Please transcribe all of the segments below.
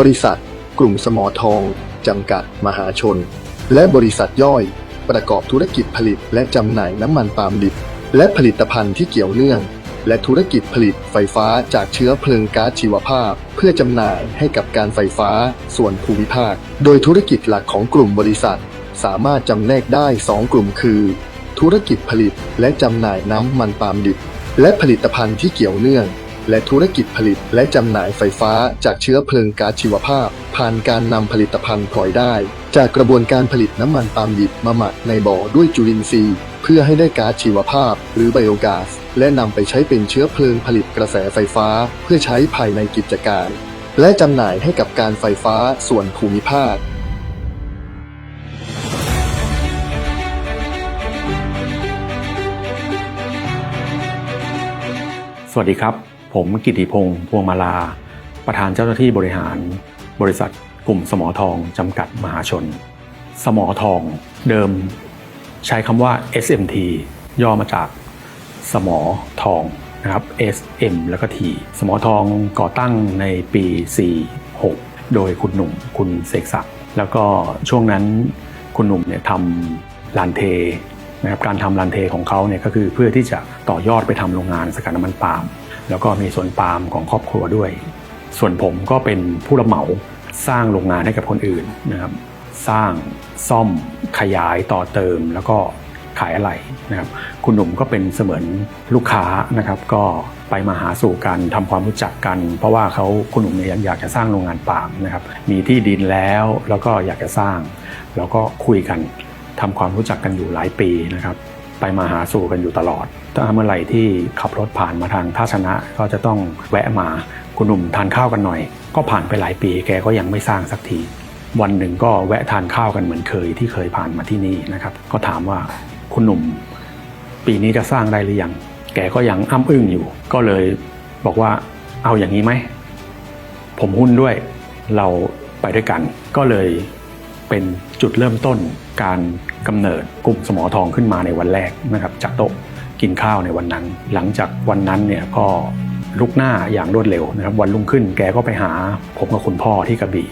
บริษัท กลุ่มสมอทอง จำกัดมหาชน และบริษัทย่อย ประกอบธุรกิจผลิตและจำหน่ายน้ำมันปาล์มดิบ และผลิตภัณฑ์ที่เกี่ยวเนื่อง และธุรกิจผลิตไฟฟ้าจากเชื้อเพลิงก๊าซชีวภาพ เพื่อจำหน่ายให้กับการไฟฟ้าส่วนภูมิภาค โดยธุรกิจหลักของกลุ่มบริษัท สามารถจำแนกได้ 2 กลุ่มคือ ธุรกิจผลิตและจำหน่ายน้ำมันปาล์มดิบ และผลิตภัณฑ์ที่เกี่ยวเนื่อง และธุรกิจผลิตและจำหน่ายไฟฟ้าจากเชื้อเพลิงก๊าซชีวภาพ ผ่านการนำผลิตภัณฑ์พลอยได้ จากกระบวนการผลิตน้ำมันปาล์มดิบมาหมักในบ่อด้วยจุลินทรีย์ เพื่อให้ได้ก๊าซชีวภาพ หรือไบโอก๊าซและนำไปใช้เป็นเชื้อเพลิงผลิตกระแสไฟฟ้า เพื่อใช้ภายในกิจการ และจำหน่ายให้กับการไฟฟ้าส่วนภูมิภาคสวัสดีครับ ผมกิติพงศ์พวงมาลา ประธานเจ้าหน้าที่บริหาร บริษัทกลุ่มสมอทองจำกัดมหาชน สมอทองเดิมใช้คำว่า SMT ย่อมาจากสมอทองนะครับ SM แล้วก็ T สมอทองก่อตั้งในปี 46 โดยคุณหนุ่มคุณเสกศักดิ์แล้วก็ช่วงนั้นคุณหนุ่มเนี่ยทำลานเทนะครับการทำรันเทของเขาเนี่ยก็คือเพื่อที่จะต่อยอดไปทำโรงงานสกัดน้ำมันปาล์ม แล้วก็มีสวนปาล์มของครอบครัวด้วย ส่วนผมก็เป็นผู้รับเหมาสร้างโรงงานให้กับคนอื่นนะครับสร้างซ่อมขยายต่อเติมแล้วก็ขายอะไหล่นะครับคุณหนุ่มก็เป็นเสมือนลูกค้านะครับ ก็ไปมาหาสู่กันทำความรู้จักกัน เพราะว่าเขาคุณหนุ่มเนี่ยอยากจะสร้างโรงงานปาล์มนะครับมีที่ดินแล้วแล้วก็อยากจะสร้าง แล้วก็คุยกันทำความรู้จักกันอยู่หลายปีนะครับ ไปมาหาสู่กันอยู่ตลอด ถ้าเมื่อไหร่ที่ขับรถผ่านมาทางท่าชนะก็จะต้องแวะมาคุณหนุ่มทานข้าวกันหน่อย ก็ผ่านไปหลายปีแกก็ยังไม่สร้างสักที วันหนึ่งก็แวะทานข้าวกันเหมือนเคยที่เคยผ่านมาที่นี่นะครับ ก็ถามว่าคุณหนุ่ม ปีนี้จะสร้างได้หรือยัง แกก็ยังอ้ำอึ้งอยู่ ก็เลยบอกว่าเอาอย่างนี้ไหม ผมหุ้นด้วยเราไปด้วยกัน ก็เลยเป็นจุดเริ่มต้น การกำเนิดกลุ่มสมอทองขึ้นมาในวันแรกนะครับจากโต๊ะกินข้าวในวันนั้น หลังจากวันนั้นเนี่ยก็ลุกหน้าอย่างรวดเร็วนะครับวันรุ่งขึ้นแกก็ไปหาผมกับคุณพ่อที่กระบี่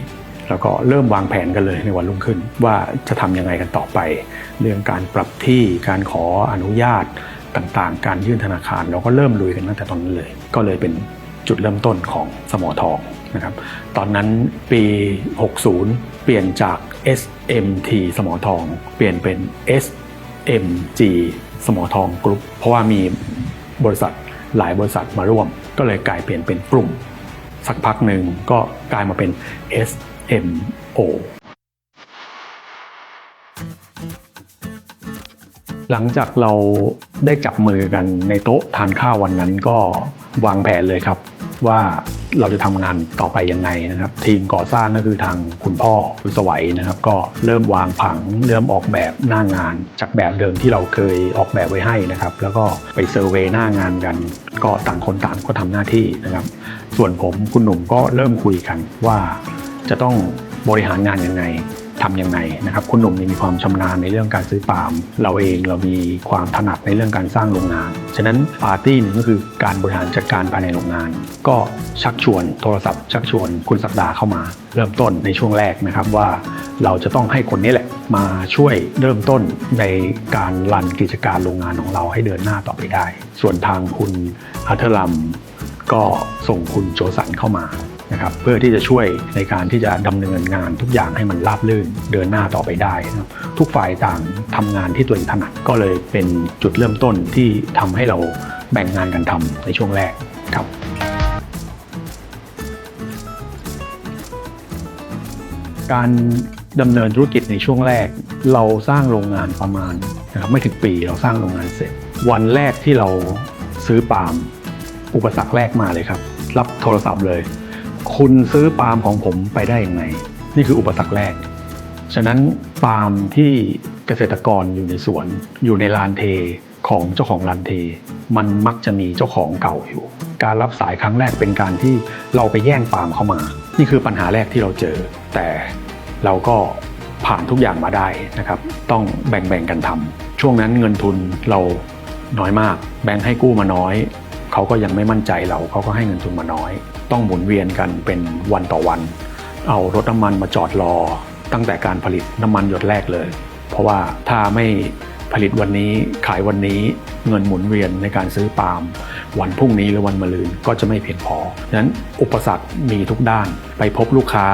แล้วก็เริ่มวางแผนกันเลยในวันรุ่งขึ้น ว่าจะทำยังไงกันต่อไป เรื่องการปรับที่การขออนุญาตต่างๆ การยื่นธนาคารเราก็เริ่มลุยกันตั้งแต่ตอนนั้นเลย ก็เลยเป็นจุดเริ่มต้นของสมอทอง นะครับตอนนั้นปี 60 เปลี่ยนจาก SMT สมอทอง เปลี่ยนเป็น SMG สมอทองกรุ๊ปเพราะว่ามีบริษัทหลายบริษัทมาร่วม ก็เลยกลายเปลี่ยนเป็นกลุ่ม สักพักหนึ่งก็กลายมาเป็น SMO หลังจากเราได้จับมือกันในโต๊ะทานข้าววันนั้นก็วางแผนเลยครับ ว่าเราจะทำงานต่อไปยังไงนะครับ ทีมก่อสร้างก็คือทางคุณพ่อคุณสวัยนะครับ ก็เริ่มวางผังเริ่มออกแบบหน้างาน จากแบบเดิมที่เราเคยออกแบบไว้ให้นะครับ แล้วก็ไปเซอร์เวยหน้างานกัน ก็ต่างคนต่างก็ทำหน้าที่นะครับ ส่วนผมคุณหนุ่มก็เริ่มคุยกันว่าจะต้องบริหารงานยังไง ทำยังไงนะครับคุณหนุ่มมีความชำนาญในเรื่องการซื้อปาล์มเราเองเรามีความถนัดในเรื่องการสร้างโรงงาน ฉะนั้นปาร์ตี้หนึ่งก็คือการบริหารจัดการภายในโรงงาน ก็ชักชวนโทรศัพท์ ชักชวนคุณศักดาเข้ามา เริ่มต้นในช่วงแรกนะครับว่าเราจะต้องให้คนนี้แหละมาช่วยเริ่มต้นในการรันกิจการโรงงานของเราให้เดินหน้าต่อไปได้ ส่วนทางคุณอัธลัมก็ส่งคุณโจสันเข้ามา นะครับเพื่อที่จะช่วยในการที่จะดำเนินงานทุกอย่างให้มันราบรื่นเดินหน้าต่อไปได้นะทุกฝ่ายต่างทำงานที่ตัวเองถนัดก็เลยเป็นจุดเริ่มต้นที่ทำให้เราแบ่งงานกันทำในช่วงแรกครับการดำเนินธุรกิจในช่วงแรก เราสร้างโรงงานประมาณนะครับไม่ถึงปีเราสร้างโรงงานเสร็จ วันแรกที่เราซื้อปาล์มอุปสรรคแรกมาเลยครับ รับโทรศัพท์เลย คุณซื้อปาล์มของผมไปได้ยังไง นี่คืออุปสรรคแรก ฉะนั้นปาล์มที่เกษตรกรอยู่ในสวน อยู่ในลานเทของเจ้าของลานเท มันมักจะมีเจ้าของเก่าอยู่ การรับสายครั้งแรกเป็นการที่เราไปแย่งปาล์มเข้ามา นี่คือปัญหาแรกที่เราเจอ แต่เราก็ผ่านทุกอย่างมาได้นะครับ ต้องแบ่งๆกันทำช่วงนั้นเงินทุนเราน้อยมาก แบงค์ให้กู้มาน้อย เขาก็ยังไม่มั่นใจเราเขาก็ให้เงินทุนมาน้อย ต้องหมุนเวียนกันเป็นวันต่อวัน เอารถน้ำมันมาจอดรอ ตั้งแต่การผลิตน้ำมันหยดแรกเลย เพราะว่าถ้าไม่ผลิตวันนี้ขายวันนี้เงินหมุนเวียนในการซื้อปาล์มวันพรุ่งนี้หรือวันมะรืนก็จะไม่เพียงพอดังนั้นอุปสรรคมีทุกด้าน ไปพบลูกค้า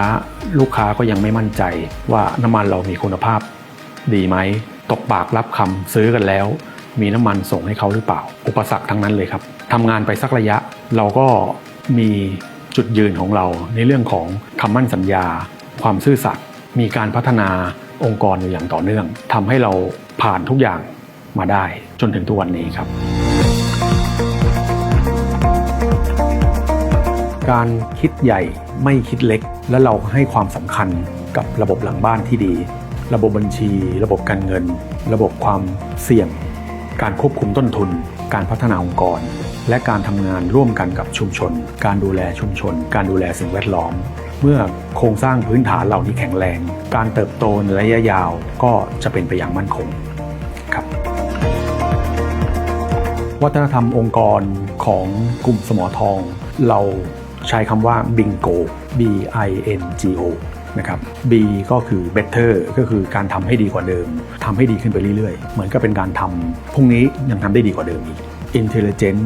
ลูกค้าก็ยังไม่มั่นใจว่าน้ำมันเรามีคุณภาพ ดีไหมตกปากรับคำซื้อกันแล้ว มีน้ำมันส่งให้เขาหรือเปล่า อุปสรรคทั้งนั้นเลยครับทำงานไปสักระยะ เราก็ มีจุดยืนของเราในเรื่องของคำมั่นสัญญา ความซื่อสัตย์มีการพัฒนาองค์กรอยู่อย่างต่อเนื่องทำให้เราผ่านทุกอย่างมาได้จนถึงทุกวันนี้ครับ การคิดใหญ่ไม่คิดเล็ก และเราให้ความสำคัญกับระบบหลังบ้านที่ดี ระบบบัญชี ระบบการเงิน ระบบความเสี่ยง การควบคุมต้นทุน การพัฒนาองค์กร และการทำงานร่วมกันกับชุมชน การดูแลชุมชน การดูแลสิ่งแวดล้อม เมื่อโครงสร้างพื้นฐานเหล่านี้แข็งแรง การเติบโตในระยะยาวก็จะเป็นไปอย่างมั่นคงครับ วัฒนธรรมองค์กรของกลุ่มสมอทอง เราใช้คำว่า bingo b i n g o นะครับ B ก็คือ better ก็คือการทำให้ดีกว่าเดิม ทำให้ดีขึ้นไปเรื่อยๆ เหมือนกับเป็นการทำพรุ่งนี้ยังทำได้ดีกว่าเดิมอีก intelligent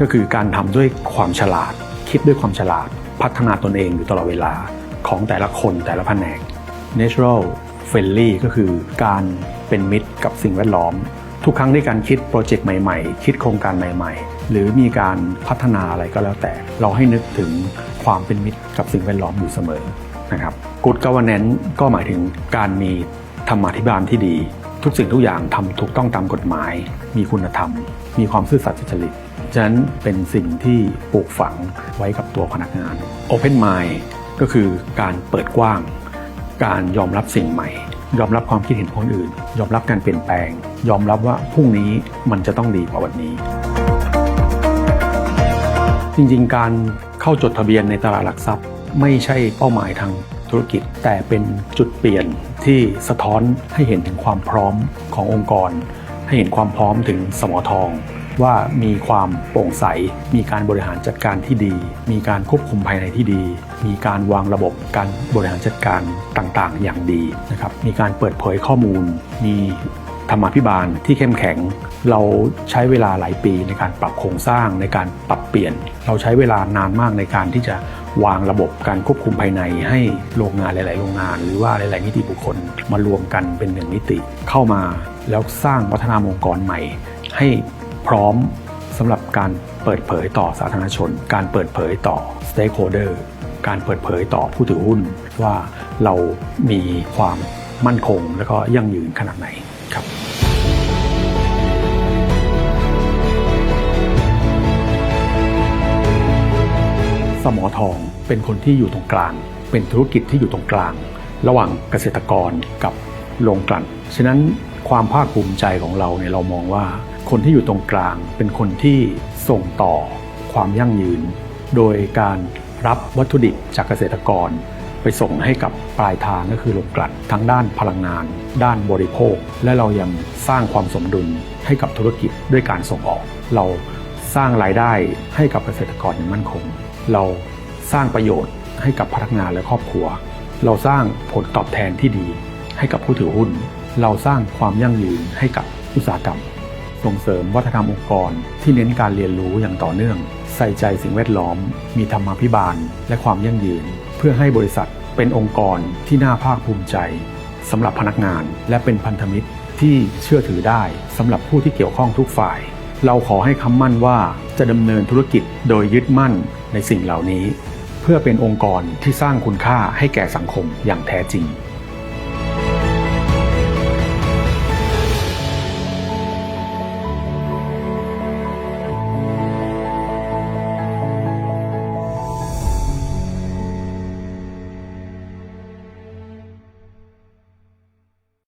ก็คือการทำด้วยความฉลาด คิดด้วยความฉลาด พัฒนาตนเองอยู่ตลอดเวลาของแต่ละคนแต่ละแผนก natural friendly ก็คือการเป็นมิตรกับสิ่งแวดล้อม ทุกครั้งที่การคิดโปรเจกต์ใหม่ๆ คิดโครงการใหม่ๆ หรือมีการพัฒนาอะไรก็แล้วแต่ เราให้นึกถึงความเป็นมิตรกับสิ่งแวดล้อมอยู่เสมอนะครับ Good Governance ก็หมายถึงการมีธรรมาธิบาลที่ดี ทุกสิ่งทุกอย่างทำถูกต้องตามกฎหมาย มีคุณธรรม มีความซื่อสัตย์สุจริต ฉะนั้นเป็นสิ่งที่ปลูกฝังไว้กับตัวพนักงาน Open Mind ก็คือการเปิดกว้าง การยอมรับสิ่งใหม่ ยอมรับความคิดเห็นของคนอื่น ยอมรับการเปลี่ยนแปลง ยอมรับว่าพรุ่งนี้มันจะต้องดีกว่าวันนี้ จริงๆ การเข้าจดทะเบียนในตลาดหลักทรัพย์ ไม่ใช่เป้าหมายทางธุรกิจ แต่เป็นจุดเปลี่ยนที่สะท้อนให้เห็นถึงความพร้อมขององค์กร ให้เห็นความพร้อมถึงสมอทอง ว่ามีความโปร่งใส มีการบริหารจัดการที่ดี มีการควบคุมภายในที่ดี มีการวางระบบการบริหารจัดการต่างๆ อย่างดีนะครับ มีการเปิดเผยข้อมูล มีธรรมาภิบาลที่เข้มแข็ง เราใช้เวลาหลายปีในการปรับโครงสร้างในการปรับเปลี่ยน เราใช้เวลานานมากในการที่จะวางระบบการควบคุมภายในให้โรงงานหลาย ๆ โรงงาน หรือว่าหลาย ๆ นิติบุคคลมารวมกันเป็นหนึ่งมิติเข้ามาแล้วสร้างวัฒนธรรมองค์กรใหม่ ให้ พร้อมสำหรับการเปิดเผยต่อสาธารณชน การเปิดเผยต่อ stakeholder การเปิดเผยต่อผู้ถือหุ้นว่าเรามีความมั่นคงและก็ยั่งยืนขนาดไหนครับสมอทองเป็นคนที่อยู่ตรงกลาง เป็นธุรกิจที่อยู่ตรงกลาง ระหว่างเกษตรกรกับโรงกลั่น ฉะนั้นความภาคภูมิใจของเราเนี่ยเรามองว่า คนที่อยู่ตรงกลางเป็นคนที่ส่งต่อความยั่งยืน โดยการรับวัตถุดิบจากเกษตรกร ไปส่งให้กับปลายทางก็คือโรงกลั่นทั้งด้านพลังงาน ด้านบริโภค และเรายังสร้างความสมดุลให้กับธุรกิจด้วยการส่งออก เราสร้างรายได้ให้กับเกษตรกรอย่างมั่นคง เราสร้างประโยชน์ให้กับพนักงานและครอบครัว เราสร้างผลตอบแทนที่ดีให้กับผู้ถือหุ้น เราสร้างความยั่งยืนให้กับอุตสาหกรรม ส่งเสริมวัฒนธรรมองค์กร ที่เน้นการเรียนรู้อย่างต่อเนื่อง ใส่ใจสิ่งแวดล้อม มีธรรมาภิบาล และความยั่งยืน เพื่อให้บริษัทเป็นองค์กรที่น่าภาคภูมิใจสำหรับพนักงาน และเป็นพันธมิตรที่เชื่อถือได้สำหรับผู้ที่เกี่ยวข้องทุกฝ่าย เราขอให้คำมั่นว่าจะดำเนินธุรกิจโดยยึดมั่นในสิ่งเหล่านี้ เพื่อเป็นองค์กรที่สร้างคุณค่าให้แก่สังคมอย่างแท้จริง